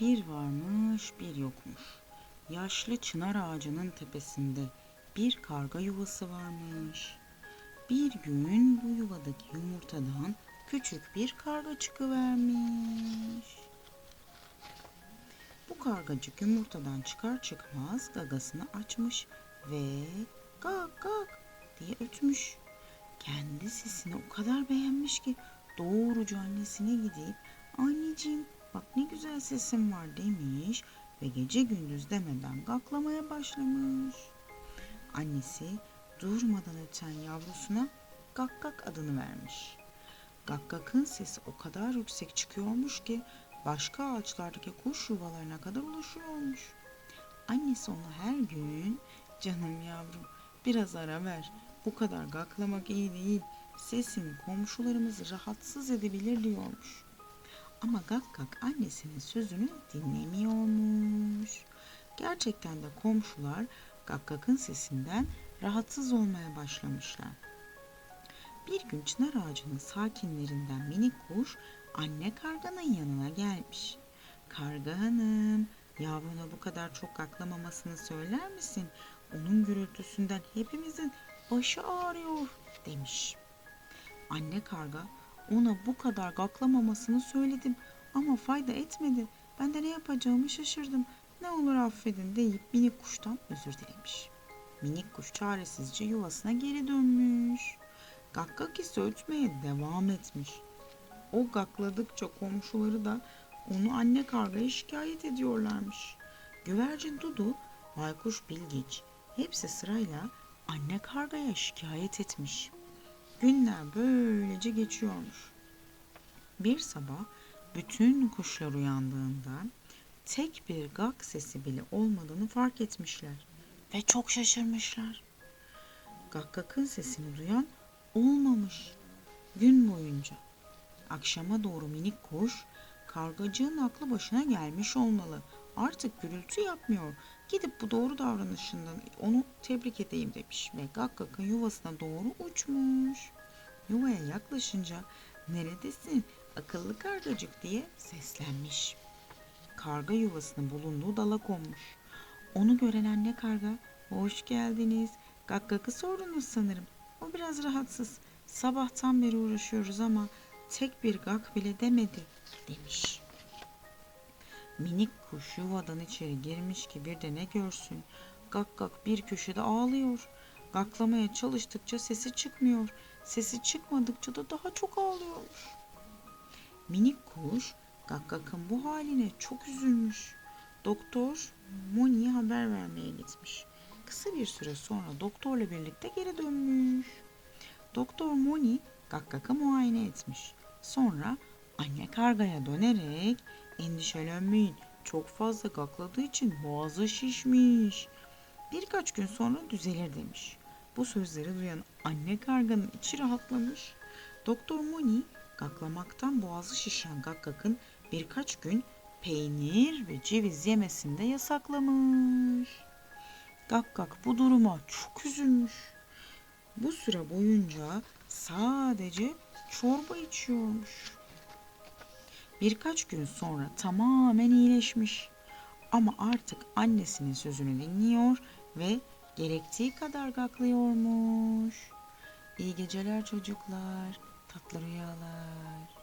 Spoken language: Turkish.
Bir varmış bir yokmuş. Yaşlı çınar ağacının tepesinde bir karga yuvası varmış. Bir gün bu yuvadaki yumurtadan küçük bir karga çıkıvermiş. Bu kargacık yumurtadan çıkar çıkmaz gagasını açmış ve gak gak diye ötmüş. Kendi sesini o kadar beğenmiş ki doğruca annesine gidip anneciğim sesim var demiş ve gece gündüz demeden gaklamaya başlamış. Annesi durmadan öten yavrusuna gak gak adını vermiş. Gakkak'ın sesi o kadar yüksek çıkıyormuş ki başka ağaçlardaki kuş yuvalarına kadar ulaşıyormuş. Annesi ona her gün canım yavrum biraz ara ver bu kadar gaklamak iyi değil sesin komşularımızı rahatsız edebilir diyormuş. Ama Gakkak annesinin sözünü dinlemiyormuş. Gerçekten de komşular Gakkak'ın sesinden rahatsız olmaya başlamışlar. Bir gün çınar ağacının sakinlerinden minik kuş anne karganın yanına gelmiş. Karga hanım, yavruna bu kadar çok gaklamamasını söyler misin? Onun gürültüsünden hepimizin başı ağrıyor demiş. Anne karga ona bu kadar gaklamamasını söyledim ama fayda etmedi. Ben de ne yapacağımı şaşırdım. Ne olur affedin deyip minik kuştan özür dilemiş. Minik kuş çaresizce yuvasına geri dönmüş. Gakkak ise ötmeye devam etmiş. O gakladıkça komşuları da onu anne kargaya şikayet ediyorlarmış. Güvercin Dudu, Baykuş Bilgiç hepsi sırayla anne kargaya şikayet etmiş. Günler böylece geçiyormuş. Bir sabah bütün kuşlar uyandığında tek bir gak sesi bile olmadığını fark etmişler ve çok şaşırmışlar. Gakkak'ın sesini duyan olmamış gün boyunca. Akşama doğru minik kuş kargacığın aklı başına gelmiş olmalı. Artık gürültü yapmıyor. Gidip bu doğru davranışından onu tebrik edeyim demiş ve Gakkak'ın yuvasına doğru uçmuş. Yuvaya yaklaşınca neredesin akıllı kargacık diye seslenmiş. Karga yuvasının bulunduğu dala konmuş. Onu gören anne karga hoş geldiniz. Gakkak'ı sordunuz sanırım. O biraz rahatsız. Sabahtan beri uğraşıyoruz ama tek bir gak bile demedi demiş. Minik kuş yuvadan içeri girmiş ki bir de ne görsün. Gak gak bir köşede ağlıyor. Gaklamaya çalıştıkça sesi çıkmıyor. Sesi çıkmadıkça da daha çok ağlıyormuş. Minik kuş Gakkak'ın bu haline çok üzülmüş. Doktor Moni'ye haber vermeye gitmiş. Kısa bir süre sonra doktorla birlikte geri dönmüş. Doktor Moni Gakkak'ı muayene etmiş. Sonra anne kargaya dönerek endişelenmeyin çok fazla gakladığı için boğazı şişmiş. Birkaç gün sonra düzelir demiş. Bu sözleri duyan anne karganın içi rahatlamış. Doktor Moni gaklamaktan boğazı şişen Gakkak'ın birkaç gün peynir ve ceviz yemesini de yasaklamış. Gakkak bu duruma çok üzülmüş. Bu süre boyunca sadece çorba içiyormuş. Birkaç gün sonra tamamen iyileşmiş. Ama artık annesinin sözünü dinliyor ve gerektiği kadar gaklıyormuş. İyi geceler çocuklar, tatlı rüyalar.